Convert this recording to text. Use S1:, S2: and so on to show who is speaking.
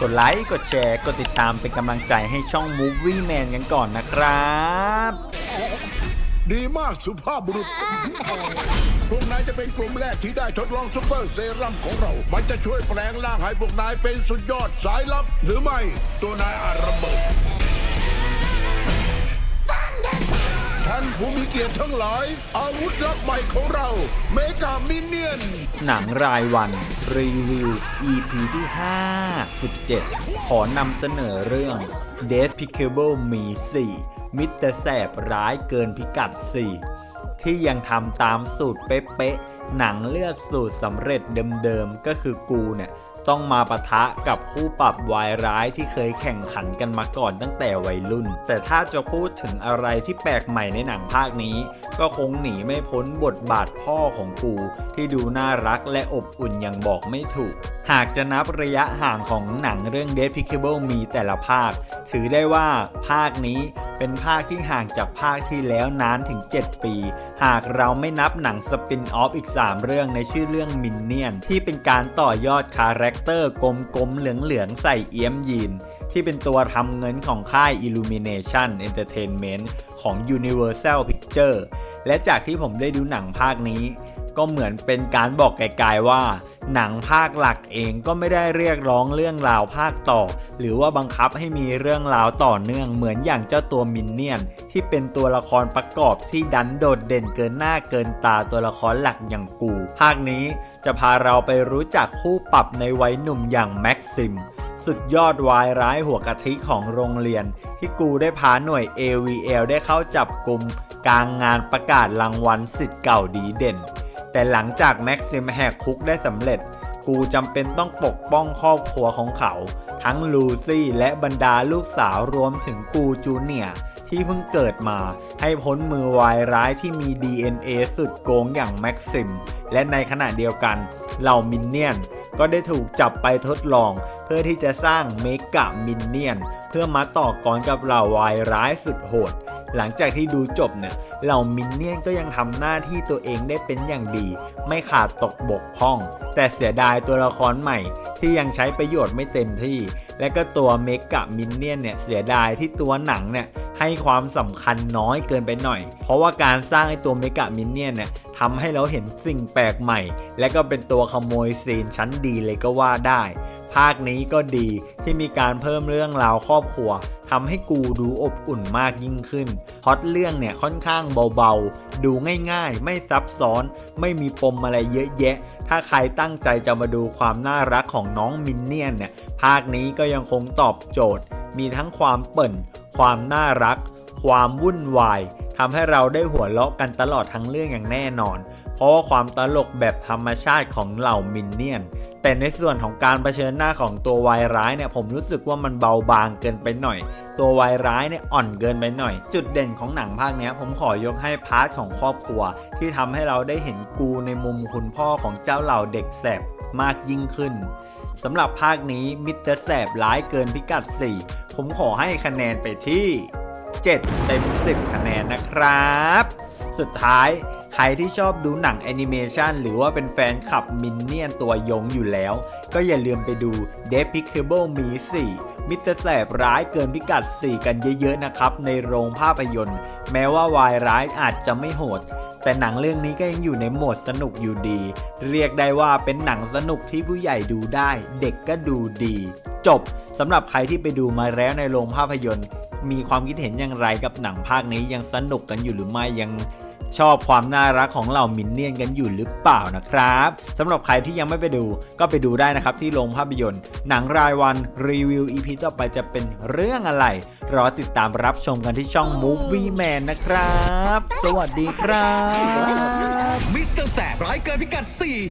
S1: กดไลค์ กดแชร์ กดติดตามเป็นกำลังใจให้ช่อง Movie Man กันก่อนนะครับ
S2: ดีมากสุภาพบุรุษ พวกนายจะเป็นกลุ่มแรกที่ได้ทดลองซุปเปอร์เซรั่มของเรา มันจะช่วยแปลงร่างให้พวกนายเป็นสุดยอดสายลับ หรือไม่ ตัวนายอาจระเบิด ผู้มีเกียรติทั้งหลาย อาวุธลับใหม่ของเรา เมกามินเนียน
S1: หนังรายวัน รีวิว EP ที่ 57 ขอนำเสนอเรื่อง Despicable Me 4 มิตรแสบร้ายเกินพิกัด 4 ที่ยังทำตามสูตรเป๊ะๆหนังเลือกสูตรสำเร็จเดิมๆ ก็คือกูเนี่ย ต้องมาปะทะกับคู่ปรับวายร้ายที่เคยแข่งขันกันมาก่อนตั้งแต่วัยรุ่น แต่ถ้าจะพูดถึงอะไรที่แปลกใหม่ในหนังภาคนี้ ก็คงหนีไม่พ้นบทบาทพ่อของกู ที่ดูน่ารักและอบอุ่นอย่างบอกไม่ถูก หากจะนับระยะห่างของหนังเรื่อง Despicable Me แต่ละภาค ถือได้ว่าภาคนี้ เป็นภาคที่ห่างจากภาคที่แล้วนานถึง 7 ปี หากเราไม่นับหนังสปินออฟอีก 3 เรื่องในชื่อเรื่องมินเนี่ยนที่เป็นการต่อยอดคาแรคเตอร์กลมๆเหลืองๆใส่เอี้ยมยีน ที่เป็นตัวทำเงินของค่าย Illumination Entertainment ของ Universal Picture และจากที่ผมได้ดูหนังภาคนี้ ก็เหมือนเป็นการบอกไกลๆว่า หนังภาคหลักเองก็ไม่ได้เรียกร้องเรื่องราวภาคต่อ หรือว่าบังคับให้มีเรื่องราวต่อเนื่องเหมือนอย่างเจ้าตัวมินเนี่ยน ที่เป็นตัวละครประกอบที่ดันโดดเด่นเกินหน้าเกินตาตัวละครหลักอย่างกู ภาคนี้จะพาเราไปรู้จักคู่ปรับในวัยหนุ่มอย่างแม็กซิม สุดยอดวายร้ายหัวกะทิของโรงเรียน ที่กูได้พาหน่วย AVL ได้เข้าจับกลุ่มกลางงานประกาศรางวัลสิทธิ์เก่าดีเด่น แต่หลังจากแม็กซิมแหกคุกได้สำเร็จ กูจำเป็นต้องปกป้องครอบครัวของเขา ทั้งลูซี่และบรรดาลูกสาวรวมถึงกูจูเนีย ที่เพิ่งเกิดมา ให้พ้นมือวายร้ายที่มี DNA สุดโกงอย่างแม็กซิม และในขณะเดียวกันเหล่ามินเนี่ยน ก็ได้ถูกจับไปทดลอง เพื่อที่จะสร้างเมกะมินเนี่ยน เพื่อมาต่อกรกับเหล่าวายร้ายสุดโหดหลังจากที่ดูจบเนี่ยเหล่ามินเนี่ยนก็ยังทำหน้าที่ตัวเองได้เป็นอย่างดี ไม่ขาดตกบกพร่อง แต่เสียดายตัวละครใหม่ ที่ยังใช้ประโยชน์ไม่เต็มที่ และก็ตัวเมกะมินเนี่ยนเนี่ยเสียดายที่ตัวหนังเนี่ย ให้ความสำคัญน้อยเกินไปหน่อย เพราะว่าการสร้างไอ้ตัวเมกะมินเนี่ยนเนี่ยทำให้เราเห็นสิ่งแปลกใหม่ และก็เป็นตัวขโมยซีนชั้นดีเลยก็ว่าได้ ภาคนี้ก็ดีที่มีการเพิ่มเรื่องราวครอบครัวทำให้กูดูอบอุ่นมากยิ่งขึ้นพอตเรื่องเนี่ยค่อนข้างเบาๆ ดูง่ายๆ ไม่ซับซ้อน ไม่มีปมอะไรเยอะแยะ ถ้าใครตั้งใจจะมาดูความน่ารักของน้องมินเนี่ยนเนี่ย ภาคนี้ก็ยังคงตอบโจทย์ มีทั้งความเปิ่น ความน่ารัก ความวุ่นวายทำให้เราได้หัวเราะกันตลอดทั้งเรื่องอย่างแน่นอน เพราะว่าความตลกแบบธรรมชาติของเหล่ามินเนี่ยน แต่ในส่วนของการเผชิญหน้าของตัววายร้ายเนี่ยผมรู้สึกว่ามันเบาบางเกินไปหน่อย ตัววายร้ายเนี่ยอ่อนเกินไปหน่อย จุดเด่นของหนังภาคนี้ผมขอยกให้พาร์ทของครอบครัว ที่ทำให้เราได้เห็นกูในมุมคุณพ่อของเจ้าเหล่าเด็กแสบมากยิ่งขึ้นสำหรับภาคนี้มิสเตอร์แสบร้ายเกินพิกัด4 ผมขอให้คะแนนไปที่ 7 เต็ม 10 คะแนนนะครับ สุดท้ายใครที่ชอบดูหนังแอนิเมชันหรือว่าเป็นแฟนคลับมินเนี่ยนตัวยงอยู่แล้ว ก็อย่าลืมไปดู d e p i c a b l e Me 4มิตรแสบร้ายเกินพิกัด 4 กันเยอะๆนะครับ ในโรงภาพยนตร์ แม้ว่าวายร้ายอาจจะไม่โหด แต่หนังเรื่องนี้ก็ยังอยู่ในโหมดสนุกอยู่ดี เรียกได้ว่าเป็นหนังสนุกที่ผู้ใหญ่ดูได้ เด็กก็ดูดี จบสำหรับใครที่ไปดูมาแล้วในโรงภาพยนตร์ มีความคิดเห็นอย่างไรกับหนังภาคนี้ยังสนุกกันอยู่หรือไม่ยังชอบความน่ารักของเหล่ามินเนี่ยนกันอยู่หรือเปล่านะครับสำหรับใครที่ยังไม่ไปดูก็ไปดูได้นะครับที่โรงภาพยนตร์ หนังรายวันรีวิว EP ต่อไปจะเป็นเรื่องอะไร รอติดตามรับชมกันที่ช่อง Movie Man นะครับ สวัสดีครับ
S3: มิสเตอร์แสบร้ายเกินพิกัด4